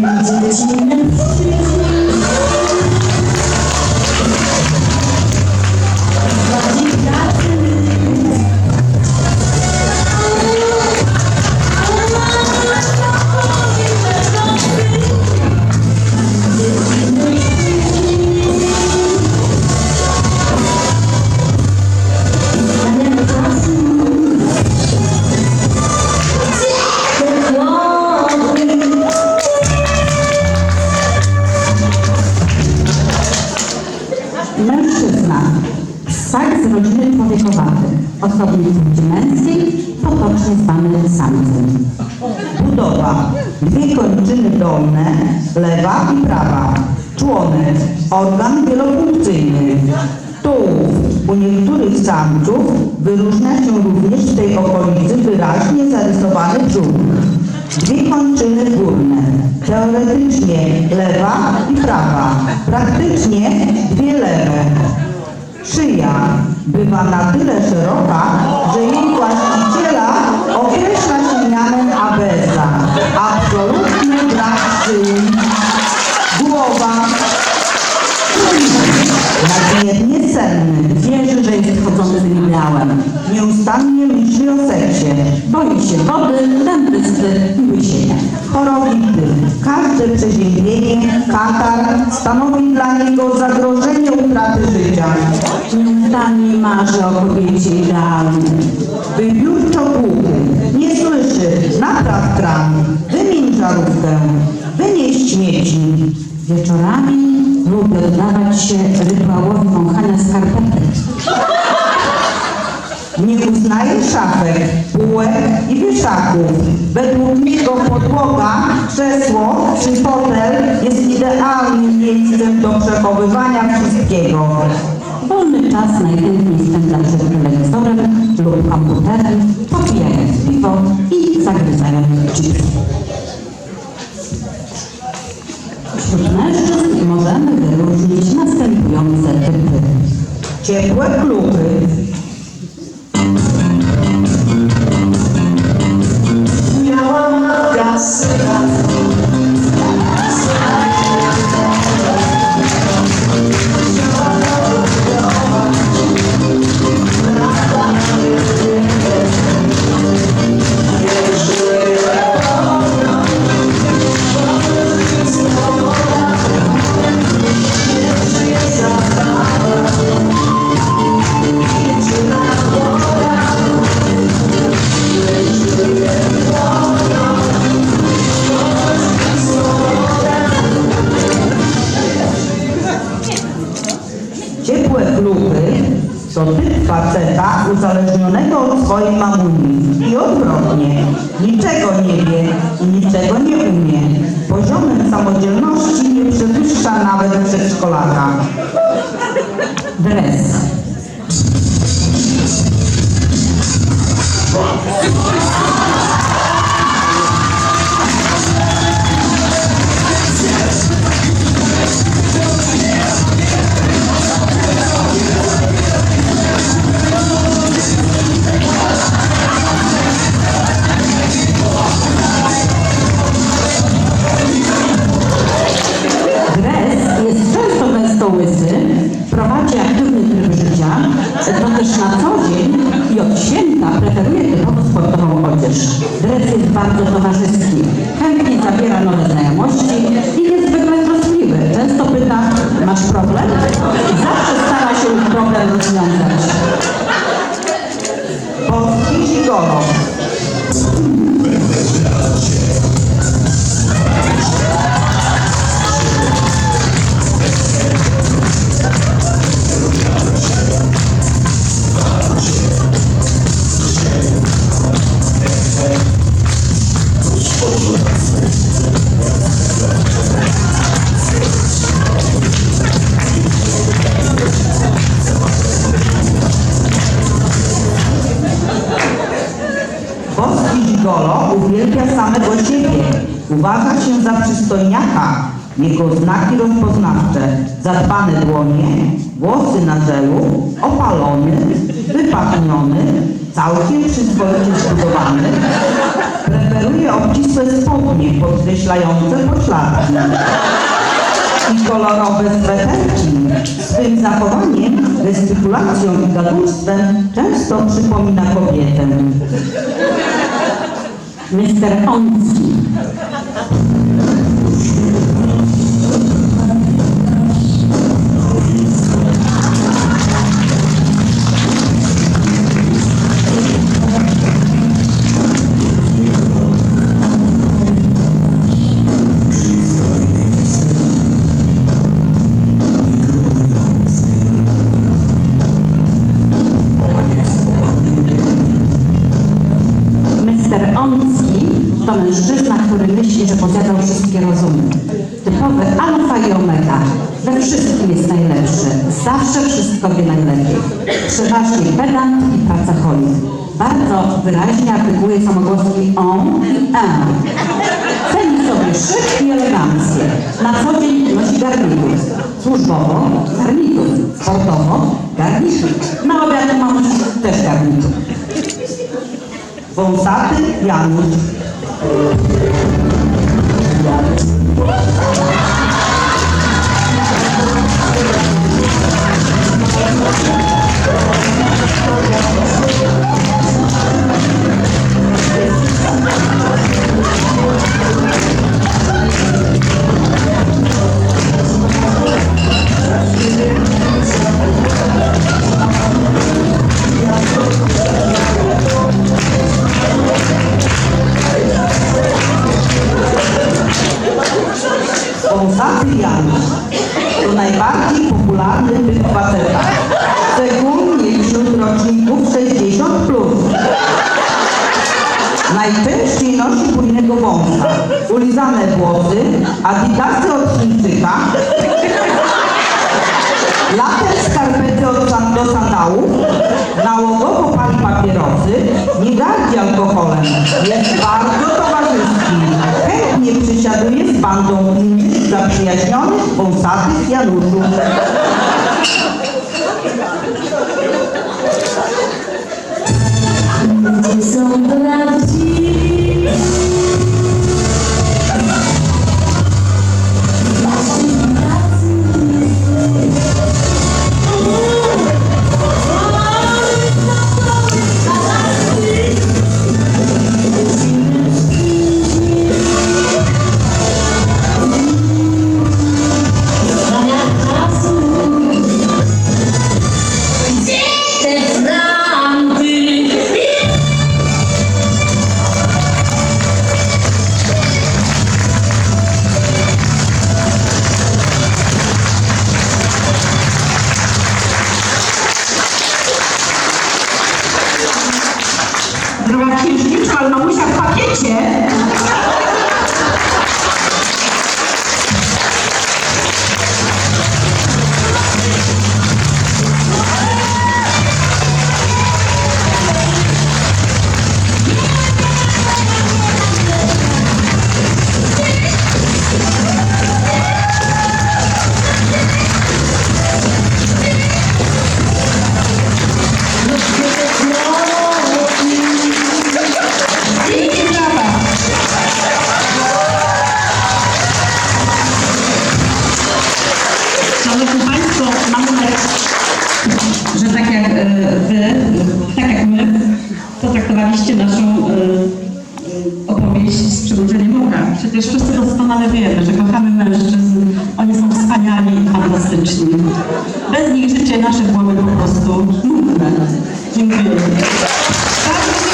Mężczyzna. Zwany samcem. Budowa. Dwie kończyny dolne, lewa i prawa. Członek. Organ wielofunkcyjny. Tułów. U niektórych samców wyróżnia się również w tej okolicy wyraźnie zarysowany brzuch. Dwie kończyny górne. Teoretycznie lewa i prawa. Praktycznie dwie lewe. Szyja bywa na tyle szeroka, że jej właściciela określa się mianem abeza. Absolutny brak szyi. Głowa. Nadmiernie senny. Wierzy, że jest chodzącym ideałem. Nieustannie myśli o seksie. Boi się wody, dentysty i łysienia. Chorowity. Każde przeziębienie, katar stanowi dla niego zagrożenie życia. Nieustannie marzy o kobiecie idealnej. Wybiórczo głuchy, nie słyszy, napraw kran, wymień żarówkę, wynieś śmieci. Wieczorami lubi oddawać się rytuałowi wąchania skarpetek. Nie uznaje szafek, półek i wieszaków. Według niego podłoga, krzesło czy fotel jest idealnym miejscem do przechowywania wszystkiego. Wolny czas najchętniej spędza przed telewizorem lub komputerem, popijając piwo i zagryzając chipsy. Wśród mężczyzn możemy wyróżnić następujące typy. Ciepłe kluchy, kluchy to typ faceta uzależnionego od swojej mamuni i odwrotnie. Niczego nie wie i niczego nie umie. Poziomem samodzielności nie przewyższa nawet przedszkolaka. Dres bardzo towarzyski, samego siebie. Uważa się za przystojniaka, Jego znaki rozpoznawcze, zadbane dłonie, włosy na żelu, opalony, wypachniony, całkiem przyzwoicie zbudowany, preferuje obcisłe spodnie podkreślające pośladki i kolorowe sweterki. Swym zachowaniem, gestykulacją i gadulstwem często przypomina kobietę. Mr. Onzi. To mężczyzna, który myśli, że posiadał wszystkie rozumy. Typowy alfa i omega. We wszystkim jest najlepszy. Zawsze wszystko wie najlepiej. Przeważnie pedant i pracocholik. Bardzo wyraźnie artykułuje samogłoski on i en. Ceni sobie szyk i elegancję. Na co dzień nosi garnitur. Służbowo garnitur. Sportowo garnitur. Na obiad ma nosić też garnitur. Wąsaty Janusz. Wąsaty Najczęściej nosi bujnego wąsa, ulizane włosy, adidasy od Chińczyka, latem skarpety od san- do sandałów, nałogowo pali papierosy, nie gardzi alkoholem, jest bardzo towarzyski, chętnie przysiaduje z bandą innych zaprzyjaźnionych, wąsatych Januszów. Mamusia potraktowaliście naszą e, e, opowieść z przywróceniem oka. Przecież wszyscy doskonale wiemy, że kochamy mężczyzn, oni są wspaniali i fantastyczni. Bez nich życie nasze byłoby po prostu nudne. Dziękuję. Dziękuję.